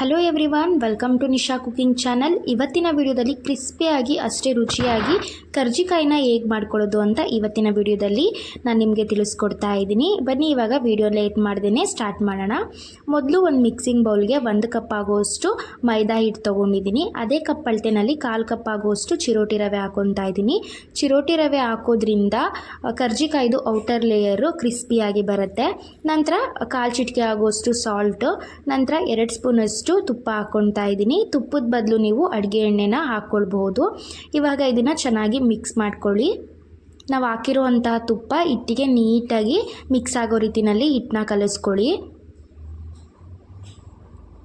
Hello everyone welcome to Nisha cooking channel ಇವತ್ತಿನ ವಿಡಿಯೋದಲ್ಲಿ ಕ್ರಿಸ್ಪಿಯಾಗಿ, ಅಷ್ಟೇ ರುಚಿಯಾಗಿ ಕರ್ಜಿಕಾಯಿನ ಹೇಗೆ ಮಾಡ್ಕೊಳ್ಳೋದು ಅಂತ ಇವತ್ತಿನ ವಿಡಿಯೋದಲ್ಲಿ ನಾನು ನಿಮಗೆ ತಿಳಿಸ್ಕೊಡ್ತಾ ಇದ್ದೀನಿ. ಬನ್ನಿ, ಇವಾಗ ವಿಡಿಯೋ ಲೇಟ್ ಮಾಡ್ದೇ ಸ್ಟಾರ್ಟ್ ಮಾಡೋಣ. ಮೊದಲು ಒಂದು ಮಿಕ್ಸಿಂಗ್ ಬೌಲ್ಗೆ ಒಂದು ಕಪ್ ಆಗೋಷ್ಟು ಮೈದಾ ಹಿಟ್ಟು ತೊಗೊಂಡಿದ್ದೀನಿ. ಅದೇ ಕಪ್ ಅಳತೆನಲ್ಲಿ ಕಾಲು ಕಪ್ ಆಗೋಷ್ಟು ಚಿರೋಟಿ ರವೆ ಹಾಕೊತಾ ಇದ್ದೀನಿ. ಚಿರೋಟಿ ರವೆ ಹಾಕೋದ್ರಿಂದ ಕರ್ಜಿಕಾಯ್ದು ಔಟರ್ ಲೇಯರು ಕ್ರಿಸ್ಪಿಯಾಗಿ ಬರುತ್ತೆ. ನಂತರ ಕಾಲು ಚಿಟಿಕೆ ಆಗೋಷ್ಟು ಸಾಲ್ಟು ನಂತರ ಎರಡು ಸ್ಪೂನಷ್ಟು ತುಪ್ಪ ಹಾಕ್ಕೊಳ್ತಾ ಇದ್ದೀನಿ. ತುಪ್ಪದ ಬದಲು ನೀವು ಅಡುಗೆ ಎಣ್ಣೆನ ಹಾಕ್ಕೊಳ್ಬಹುದು. ಇವಾಗ ಇದನ್ನು ಚೆನ್ನಾಗಿ ಮಿಕ್ಸ್ ಮಾಡ್ಕೊಳ್ಳಿ. ನಾವು ಹಾಕಿರುವಂತಹ ತುಪ್ಪ ಹಿಟ್ಟಿಗೆ ನೀಟಾಗಿ ಮಿಕ್ಸ್ ಆಗೋ ರೀತಿಯಲ್ಲಿ ಹಿಟ್ಟನ್ನ ಕಲಿಸ್ಕೊಳ್ಳಿ.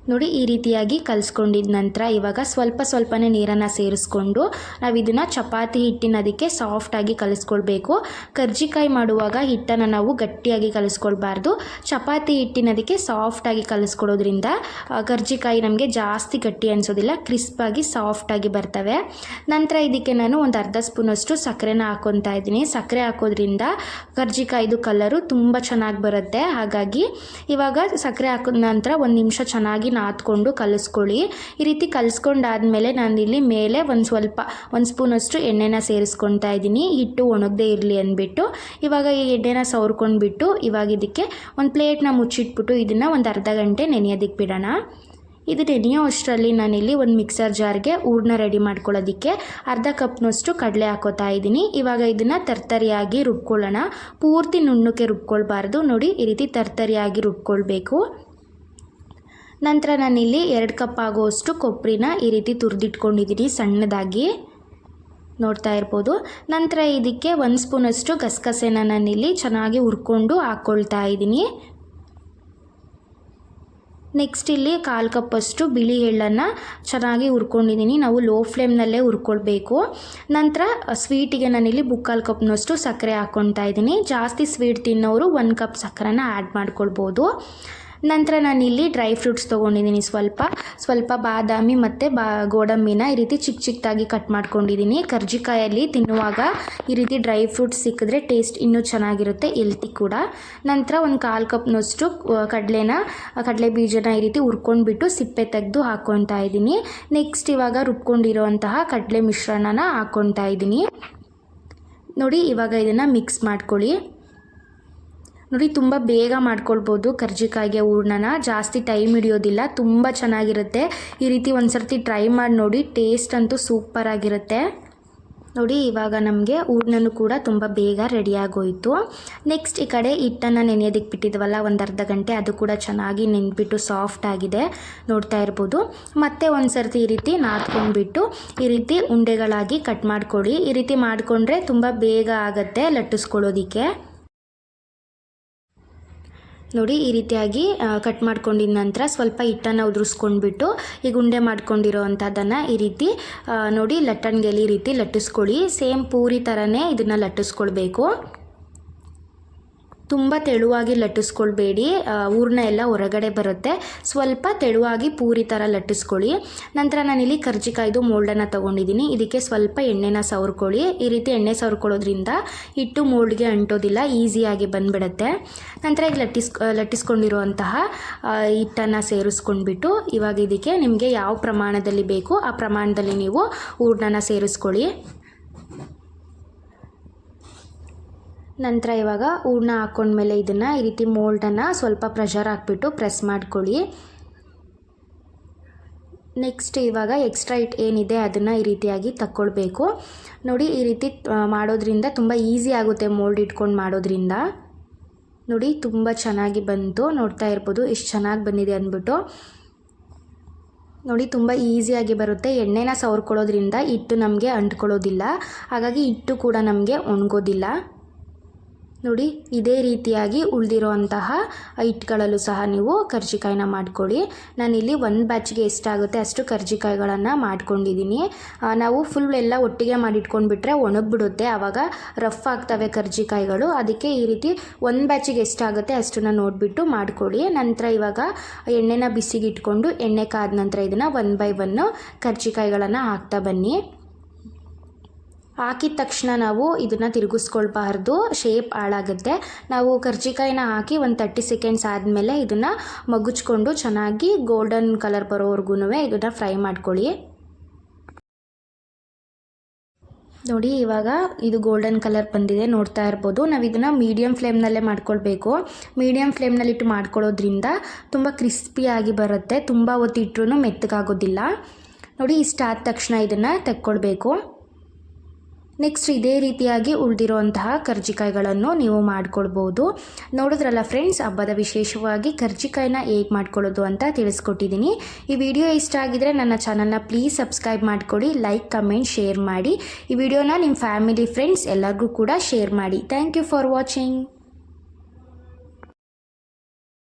ನೋಡಿ, ಈ ರೀತಿಯಾಗಿ ಕಲಿಸ್ಕೊಂಡಿದ ನಂತರ ಇವಾಗ ಸ್ವಲ್ಪ ಸ್ವಲ್ಪನೇ ನೀರನ್ನು ಸೇರಿಸ್ಕೊಂಡು ನಾವು ಇದನ್ನು ಚಪಾತಿ ಹಿಟ್ಟಿನ ಅದಕ್ಕೆ ಸಾಫ್ಟಾಗಿ ಕಲಿಸ್ಕೊಳ್ಬೇಕು. ಕರ್ಜಿಕಾಯಿ ಮಾಡುವಾಗ ಹಿಟ್ಟನ್ನು ನಾವು ಗಟ್ಟಿಯಾಗಿ ಕಲಿಸ್ಕೊಳ್ಬಾರ್ದು. ಚಪಾತಿ ಹಿಟ್ಟಿನ ಅದಕ್ಕೆ ಸಾಫ್ಟಾಗಿ ಕಲಿಸ್ಕೊಡೋದ್ರಿಂದ ಕರ್ಜಿಕಾಯಿ ನಮಗೆ ಜಾಸ್ತಿ ಗಟ್ಟಿ ಅನಿಸೋದಿಲ್ಲ ಕ್ರಿಸ್ಪಾಗಿ ಸಾಫ್ಟಾಗಿ ಬರ್ತವೆ. ನಂತರ ಇದಕ್ಕೆ ನಾನು ಒಂದು ಅರ್ಧ ಸ್ಪೂನಷ್ಟು ಸಕ್ಕರೆನ ಹಾಕೊತಾ ಇದ್ದೀನಿ. ಸಕ್ಕರೆ ಹಾಕೋದ್ರಿಂದ ಕರ್ಜಿಕಾಯಿದು ಕಲರು ತುಂಬ ಚೆನ್ನಾಗಿ ಬರುತ್ತೆ. ಹಾಗಾಗಿ ಇವಾಗ ಸಕ್ಕರೆ ಹಾಕಿದ ನಂತರ ಒಂದು ನಿಮಿಷ ಚೆನ್ನಾಗಿ ನಾದ್ಕೊಂಡು ಕಲಿಸ್ಕೊಳ್ಳಿ. ಈ ರೀತಿ ಕಲಿಸ್ಕೊಂಡಾದ್ಮೇಲೆ ನಾನು ಇಲ್ಲಿ ಮೇಲೆ ಒಂದು ಸ್ವಲ್ಪ, ಒಂದು ಸ್ಪೂನಷ್ಟು ಎಣ್ಣೆನ ಸೇರಿಸ್ಕೊತಾ ಇದ್ದೀನಿ. ಹಿಟ್ಟು ಒಣಗದೇ ಇರಲಿ ಅಂದ್ಬಿಟ್ಟು. ಇವಾಗ ಈ ಎಣ್ಣೆನ ಸವರ್ಕೊಂಡ್ಬಿಟ್ಟು ಇವಾಗ ಇದಕ್ಕೆ ಒಂದು ಪ್ಲೇಟ್ನ ಮುಚ್ಚಿಟ್ಬಿಟ್ಟು ಇದನ್ನು ಒಂದು ಅರ್ಧ ಗಂಟೆ ನೆನೆಯೋದಕ್ಕೆ ಬಿಡೋಣ. ಇದು ನೆನೆಯೋ ಅಷ್ಟರಲ್ಲಿ ನಾನಿಲ್ಲಿ ಒಂದು ಮಿಕ್ಸರ್ ಜಾರ್ಗೆ ಊರ್ನ ರೆಡಿ ಮಾಡ್ಕೊಳ್ಳೋದಕ್ಕೆ ಅರ್ಧ ಕಪ್ನಷ್ಟು ಕಡಲೆ ಹಾಕೋತಾ ಇದ್ದೀನಿ. ಇವಾಗ ಇದನ್ನು ತರ್ತರಿಯಾಗಿ ರುಬ್ಕೊಳ್ಳೋಣ. ಪೂರ್ತಿ ನುಣ್ಣಕ್ಕೆ ರುಬ್ಕೊಳ್ಬಾರ್ದು. ನೋಡಿ, ಈ ರೀತಿ ತರ್ತರಿಯಾಗಿ ರುಬ್ಕೊಳ್ಬೇಕು. ನಂತರ ನಾನಿಲ್ಲಿ ಎರಡು ಕಪ್ ಆಗುವಷ್ಟು ಕೊಬ್ಬರಿನ ಈ ರೀತಿ ತುರಿದಿಟ್ಕೊಂಡಿದ್ದೀನಿ, ಸಣ್ಣದಾಗಿ. ನೋಡ್ತಾ ಇರ್ಬೋದು. ನಂತರ ಇದಕ್ಕೆ ಒಂದು ಸ್ಪೂನಷ್ಟು ಗಸಗಸೆನ ನಾನಿಲ್ಲಿ ಚೆನ್ನಾಗಿ ಹುರ್ಕೊಂಡು ಹಾಕ್ಕೊಳ್ತಾ ಇದ್ದೀನಿ. ನೆಕ್ಸ್ಟ್ ಇಲ್ಲಿ ಕಾಲು ಕಪ್ಪಷ್ಟು ಬಿಳಿ ಎಳ್ಳನ್ನು ಚೆನ್ನಾಗಿ ಹುರ್ಕೊಂಡಿದ್ದೀನಿ. ನಾವು ಲೋ ಫ್ಲೇಮ್ನಲ್ಲೇ ಹುರ್ಕೊಳ್ಬೇಕು. ನಂತರ ಸ್ವೀಟಿಗೆ ನಾನಿಲ್ಲಿ ಬುಕ್ಕಾಲು ಕಪ್ನಷ್ಟು ಸಕ್ಕರೆ ಹಾಕ್ಕೊತಾ ಇದ್ದೀನಿ. ಜಾಸ್ತಿ ಸ್ವೀಟ್ ತಿನ್ನೋರು ಒಂದು ಕಪ್ ಸಕ್ಕರೆನ ಆ್ಯಡ್ ಮಾಡ್ಕೊಳ್ಬೋದು. ನಂತರ ನಾನಿಲ್ಲಿ ಡ್ರೈ ಫ್ರೂಟ್ಸ್ ತೊಗೊಂಡಿದ್ದೀನಿ ಸ್ವಲ್ಪ. ಸ್ವಲ್ಪ ಬಾದಾಮಿ ಮತ್ತು ಬಾ, ಗೋಡಂಬಿನ ಈ ರೀತಿ ಚಿಕ್ಕ ಚಿಕ್ಕದಾಗಿ ಕಟ್ ಮಾಡ್ಕೊಂಡಿದ್ದೀನಿ. ಕರ್ಜಿಕಾಯಲ್ಲಿ ತಿನ್ನುವಾಗ ಈ ರೀತಿ ಡ್ರೈ ಫ್ರೂಟ್ಸ್ ಸಿಕ್ಕಿದ್ರೆ ಟೇಸ್ಟ್ ಇನ್ನೂ ಚೆನ್ನಾಗಿರುತ್ತೆ ಎಲ್ತಿ ಕೂಡ. ನಂತರ ಒಂದು ಕಾಲು ಕಪ್ನಷ್ಟು ಕಡಲೆನ, ಕಡಲೆ ಬೀಜನ ಈ ರೀತಿ ಹುರ್ಕೊಂಡ್ಬಿಟ್ಟು ಸಿಪ್ಪೆ ತೆಗೆದು ಹಾಕ್ಕೊತಾ ಇದ್ದೀನಿ. ನೆಕ್ಸ್ಟ್ ಇವಾಗ ರುಬ್ಕೊಂಡಿರೋಂತಹ ಕಡಲೆ ಮಿಶ್ರಣನ ಹಾಕ್ಕೊತಾ ಇದ್ದೀನಿ. ನೋಡಿ, ಇವಾಗ ಇದನ್ನು ಮಿಕ್ಸ್ ಮಾಡ್ಕೊಳ್ಳಿ. ನೋಡಿ, ತುಂಬ ಬೇಗ ಮಾಡ್ಕೊಳ್ಬೋದು ಕರ್ಜಿಕಾಯಿಗೆ ಹೂರ್ಣನ. ಜಾಸ್ತಿ ಟೈಮ್ ಹಿಡಿಯೋದಿಲ್ಲ, ತುಂಬ ಚೆನ್ನಾಗಿರುತ್ತೆ. ಈ ರೀತಿ ಒಂದು ಸರ್ತಿ ಟ್ರೈ ಮಾಡಿ ನೋಡಿ ಟೇಸ್ಟ್ ಅಂತೂ ಸೂಪರ್ ಆಗಿರುತ್ತೆ. ನೋಡಿ, ಇವಾಗ ನಮಗೆ ಹೂರ್ಣನೂ ಕೂಡ ತುಂಬ ಬೇಗ ರೆಡಿಯಾಗೋಯಿತು ನೆಕ್ಸ್ಟ್ ಈ ಕಡೆ ಹಿಟ್ಟನ್ನು ನೆನೆಯೋದಕ್ಕೆ ಬಿಟ್ಟಿದ್ವಲ್ಲ, ಒಂದು ಅರ್ಧ ಗಂಟೆ, ಅದು ಕೂಡ ಚೆನ್ನಾಗಿ ನೆನೆಬಿಟ್ಟು ಸಾಫ್ಟ್ ಆಗಿದೆ ನೋಡ್ತಾ ಇರ್ಬೋದು. ಮತ್ತೆ ಒಂದು ಸರ್ತಿ ಈ ರೀತಿ ನಾದ್ಕೊಂಡ್ಬಿಟ್ಟು, ಈ ರೀತಿ ಉಂಡೆಗಳಾಗಿ ಕಟ್ ಮಾಡ್ಕೊಳ್ಳಿ. ಈ ರೀತಿ ಮಾಡಿಕೊಂಡ್ರೆ ತುಂಬ ಬೇಗ ಆಗುತ್ತೆ ಲಟ್ಟಿಸ್ಕೊಳ್ಳೋದಕ್ಕೆ. ನೋಡಿ ಈ ರೀತಿಯಾಗಿ ಕಟ್ ಮಾಡ್ಕೊಂಡಿದ ನಂತರ ಸ್ವಲ್ಪ ಹಿಟ್ಟನ್ನು ಉದುರಿಸ್ಕೊಂಡ್ಬಿಟ್ಟು ಈ ಗುಂಡೆ ಮಾಡ್ಕೊಂಡಿರೋ ಅಂಥದ್ದನ್ನು ಈ ರೀತಿ ನೋಡಿ ಲಟ್ಟಣಿಗೆಲಿ ಈ ರೀತಿ ಲಟ್ಟಿಸ್ಕೊಳ್ಳಿ. ಸೇಮ್ ಪೂರಿ ಥರನೇ ಇದನ್ನು ಲಟ್ಟಿಸ್ಕೊಳ್ಬೇಕು. ತುಂಬ ತೆಳುವಾಗಿ ಲಟ್ಟಿಸ್ಕೊಳ್ಬೇಡಿ. ಹೂರ್ಣ ಎಲ್ಲ ಹೊರಗಡೆ ಬರುತ್ತೆ. ಸ್ವಲ್ಪ ತೆಳುವಾಗಿ ಪೂರಿ ಥರ ಲಟ್ಟಿಸ್ಕೊಳ್ಳಿ. ನಂತರ ನಾನಿಲ್ಲಿ ಕರ್ಜಿಕಾಯ್ದು ಮೋಲ್ಡನ್ನು ತೊಗೊಂಡಿದ್ದೀನಿ ಇದಕ್ಕೆ ಸ್ವಲ್ಪ ಎಣ್ಣೆನ ಸವರ್ಕೊಳ್ಳಿ. ಈ ರೀತಿ ಎಣ್ಣೆ ಸವರ್ಕೊಳ್ಳೋದ್ರಿಂದ ಹಿಟ್ಟು ಮೋಲ್ಡ್ಗೆ ಅಂಟೋದಿಲ್ಲ ಈಸಿಯಾಗಿ ಬಂದ್ಬಿಡುತ್ತೆ. ನಂತರ ಈಗ ಲಟ್ಟಿಸ್ ಲಟ್ಟಿಸ್ಕೊಂಡಿರುವಂತಹ ಹಿಟ್ಟನ್ನು ಸೇರಿಸ್ಕೊಂಡ್ಬಿಟ್ಟು ಇವಾಗ ಇದಕ್ಕೆ ನಿಮಗೆ ಯಾವ ಪ್ರಮಾಣದಲ್ಲಿ ಬೇಕು ಆ ಪ್ರಮಾಣದಲ್ಲಿ ನೀವು ಹೂರ್ಣನ ಸೇರಿಸ್ಕೊಳ್ಳಿ. ನಂತರ ಇವಾಗ ಹೂರ್ಣ ಹಾಕ್ಕೊಂಡ್ಮೇಲೆ ಇದನ್ನು ಈ ರೀತಿ ಮೋಲ್ಡನ್ನು ಸ್ವಲ್ಪ ಪ್ರೆಷರ್ ಹಾಕ್ಬಿಟ್ಟು ಪ್ರೆಸ್ ಮಾಡ್ಕೊಳ್ಳಿ. ನೆಕ್ಸ್ಟ್ ಇವಾಗ ಎಕ್ಸ್ಟ್ರಾ ಇಟ್ ಏನಿದೆ ಅದನ್ನು ಈ ರೀತಿಯಾಗಿ ತಕ್ಕೊಳ್ಬೇಕು. ನೋಡಿ ಈ ರೀತಿ ಮಾಡೋದ್ರಿಂದ ತುಂಬ ಈಸಿ ಆಗುತ್ತೆ ಮೋಲ್ಡ್ ಇಟ್ಕೊಂಡು ಮಾಡೋದ್ರಿಂದ. ನೋಡಿ ತುಂಬ ಚೆನ್ನಾಗಿ ಬಂತು, ನೋಡ್ತಾ ಇರ್ಬೋದು ಎಷ್ಟು ಚೆನ್ನಾಗಿ ಬಂದಿದೆ ಅಂದ್ಬಿಟ್ಟು. ನೋಡಿ ತುಂಬ ಈಸಿಯಾಗಿ ಬರುತ್ತೆ, ಎಣ್ಣೆನ ಸವರ್ಕೊಳ್ಳೋದ್ರಿಂದ ಹಿಟ್ಟು ನಮಗೆ ಅಂಟ್ಕೊಳ್ಳೋದಿಲ್ಲ. ಹಾಗಾಗಿ ಹಿಟ್ಟು ಕೂಡ ನಮಗೆ ಒಣಗೋದಿಲ್ಲ. ನೋಡಿ, ಇದೇ ರೀತಿಯಾಗಿ ಉಳಿದಿರೋಂತಹ ಹಿಟ್ಗಳಲ್ಲೂ ಸಹ ನೀವು ಕರ್ಜಿಕಾಯಿನ ಮಾಡ್ಕೊಳ್ಳಿ. ನಾನಿಲ್ಲಿ ಒಂದು ಬ್ಯಾಚ್ಗೆ ಎಷ್ಟಾಗುತ್ತೆ ಅಷ್ಟು ಕರ್ಜಿಕಾಯಿಗಳನ್ನು ಮಾಡ್ಕೊಂಡಿದ್ದೀನಿ. ನಾವು ಫುಲ್ ಎಲ್ಲ ಒಟ್ಟಿಗೆ ಮಾಡಿಟ್ಕೊಂಡ್ಬಿಟ್ರೆ ಒಣಗಿಬಿಡುತ್ತೆ. ಆವಾಗ ರಫ್ ಆಗ್ತವೆ ಕರ್ಜಿಕಾಯಿಗಳು. ಅದಕ್ಕೆ ಈ ರೀತಿ ಒಂದು ಬ್ಯಾಚಿಗೆ ಎಷ್ಟಾಗುತ್ತೆ ಅಷ್ಟನ್ನು ನೋಡಿಬಿಟ್ಟು ಮಾಡ್ಕೊಳ್ಳಿ. ನಂತರ ಇವಾಗ ಎಣ್ಣೆನ ಬಿಸಿಗೆ ಇಟ್ಕೊಂಡು ಎಣ್ಣೆ ಕಾದ ನಂತರ ಇದನ್ನು ಒನ್ ಬೈ ಒನ್ನು ಕರ್ಜಿಕಾಯಿಗಳನ್ನು ಹಾಕ್ತಾ ಬನ್ನಿ. ಹಾಕಿದ ತಕ್ಷಣ ನಾವು ಇದನ್ನು ತಿರುಗಿಸ್ಕೊಳ್ಬಾರ್ದು. ಶೇಪ್ ಹಾಳಾಗುತ್ತೆ. ನಾವು ಕರ್ಜಿಕಾಯಿನ ಹಾಕಿ ಒಂದು ತರ್ಟಿ ಸೆಕೆಂಡ್ಸ್ ಆದಮೇಲೆ ಇದನ್ನು ಮಗುಚ್ಕೊಂಡು ಚೆನ್ನಾಗಿ ಗೋಲ್ಡನ್ ಕಲರ್ ಬರೋವರೆಗೂ ಇದನ್ನು ಫ್ರೈ ಮಾಡ್ಕೊಳ್ಳಿ. ನೋಡಿ, ಇವಾಗ ಇದು ಗೋಲ್ಡನ್ ಕಲರ್ ಬಂದಿದೆ. ನೋಡ್ತಾ ಇರ್ಬೋದು. ನಾವು ಇದನ್ನು ಮೀಡಿಯಮ್ ಫ್ಲೇಮ್ನಲ್ಲೇ ಮಾಡ್ಕೊಳ್ಬೇಕು. ಮೀಡಿಯಮ್ ಫ್ಲೇಮ್ನಲ್ಲಿಟ್ಟು ಮಾಡ್ಕೊಳ್ಳೋದ್ರಿಂದ ತುಂಬ ಕ್ರಿಸ್ಪಿಯಾಗಿ ಬರುತ್ತೆ. ತುಂಬ ಹೊತ್ತಿಟ್ರೂ ಮೆತ್ತಗಾಗೋದಿಲ್ಲ. ನೋಡಿ ಇಷ್ಟ ಆದ ತಕ್ಷಣ ಇದನ್ನು ತೆಕ್ಕೊಳ್ಬೇಕು. ನೆಕ್ಸ್ಟ್ ಇದೇ ರೀತಿಯಾಗಿ ಉಳಿದಿರುವಂತಹ ಕರ್ಜಿಕಾಯಿಗಳನ್ನು ನೀವು ಮಾಡ್ಕೊಳ್ಬೋದು. ನೋಡಿದ್ರಲ್ಲ ಫ್ರೆಂಡ್ಸ್ ಹಬ್ಬದ ವಿಶೇಷವಾಗಿ ಕರ್ಜಿಕಾಯಿನ ಹೇಗೆ ಮಾಡ್ಕೊಳ್ಳೋದು ಅಂತ ತಿಳಿಸ್ಕೊಟ್ಟಿದ್ದೀನಿ. ಈ ವಿಡಿಯೋ ಇಷ್ಟ ಆಗಿದರೆ ನನ್ನ ಚಾನಲ್ನ ಪ್ಲೀಸ್ ಸಬ್ಸ್ಕ್ರೈಬ್ ಮಾಡಿಕೊಡಿ ಲೈಕ್ ಕಮೆಂಟ್ ಶೇರ್ ಮಾಡಿ. ಈ ವಿಡಿಯೋನ ನಿಮ್ಮ ಫ್ಯಾಮಿಲಿ ಫ್ರೆಂಡ್ಸ್ ಎಲ್ಲರಿಗೂ ಕೂಡ ಶೇರ್ ಮಾಡಿ. Thank you for watching